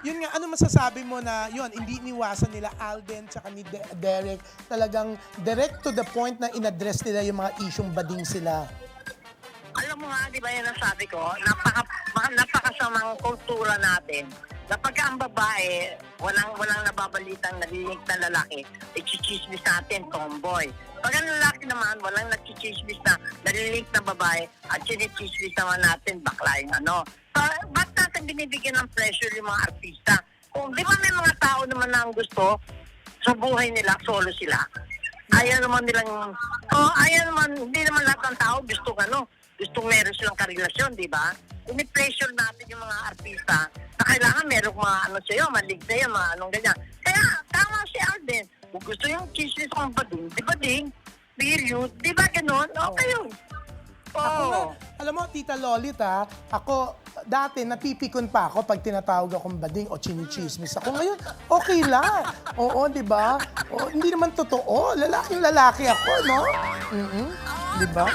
Yun nga, ano masasabi mo na, yun, hindi iniwasan nila Alden tsaka ni De- Derek. Talagang direct to the point na in-address nila yung mga isyong bading sila. Alam mo nga, di ba yun ang sabi ko, napaka, ma- napakasamang kultura natin. Na pagka ang babae, walang, walang nababalitang nalilig na lalaki, ikichismis natin, tomboy. Pag ang lalaki naman, walang nakichismis na nalilig na babae, at sinichismis naman natin, bakla yung ano. So, ba't binibigyan ng pressure yung mga artista? Kung di ba may mga tao naman na ang gusto, sa buhay nila, solo sila. Ayaw naman nilang, oh, ayaw naman, hindi naman lahat ng tao gusto ano, gusto meron silang karelasyon, di ba? Ini-pressure natin yung mga artista na kailangan merong mga ano sa'yo, malig sa'yo, mga anong ganyan. Kaya, tama si Alden. Kung gusto yung chismis kong bading, di ba ding? Period. Di ba ganun? Okay yun. Oo. alam mo, Tita Lolita, ako, dati napipikon pa ako pag tinatawag akong bading o chinichismis ako. Ngayon, okay lang. Oo, di ba? Hindi naman totoo. Lalaking lalaki ako, no? Mm Di ba?